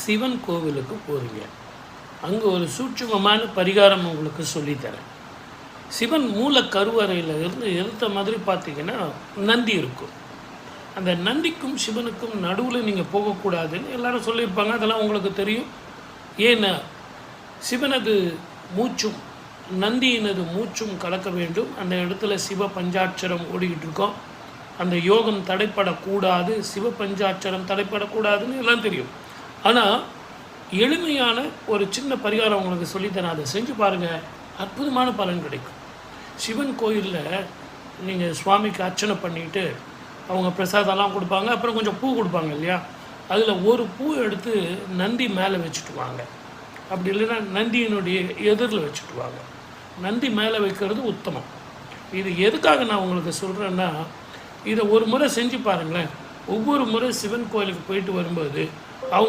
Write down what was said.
சிவன் கோவிலுக்கு போகிறீங்க அங்கே ஒரு சூட்சுமமான பரிகாரம் உங்களுக்கு சொல்லித்தரேன். சிவன் மூல கருவறையில் இருந்து எடுத்த மாதிரி பார்த்தீங்கன்னா நந்தி இருக்கும். அந்த நந்திக்கும் சிவனுக்கும் நடுவில் நீங்கள் போகக்கூடாதுன்னு எல்லாரும் சொல்லியிருப்பாங்க. அதெல்லாம் உங்களுக்கு தெரியும். ஏன்னா சிவனது மூச்சும் நந்தியினது மூச்சும் கலக்க வேண்டும். அந்த இடத்துல சிவ பஞ்சாட்சரம் ஓடிக்கிட்டு இருக்கோம். அந்த யோகம் தடைப்படக்கூடாது. சிவ பஞ்சாட்சரம் தடைப்படக்கூடாதுன்னு எல்லாம் தெரியும். ஆனால் எளிமையான ஒரு சின்ன பரிகாரம் உங்களுக்கு சொல்லித்தரேன். அதை செஞ்சு பாருங்கள் அற்புதமான பலன் கிடைக்கும். சிவன் கோயிலில் நீங்கள் சுவாமிக்கு அர்ச்சனை பண்ணிட்டு அவங்க பிரசாதம்லாம் கொடுப்பாங்க. அப்புறம் கொஞ்சம் பூ கொடுப்பாங்க இல்லையா? அதில் ஒரு பூ எடுத்து நந்தி மேலே வச்சுட்டு வாங்க. அப்படி இல்லைன்னா நந்தியினுடைய எதிரில் வச்சுட்டு வாங்க. நந்தி மேலே வைக்கிறது உத்தமம். இது எதுக்காக நான் உங்களுக்கு சொல்கிறேன்னா இதை ஒரு முறை செஞ்சு பாருங்களேன். ஒவ்வொரு முறை சிவன் கோயிலுக்கு போயிட்டு வரும்போது அவங்க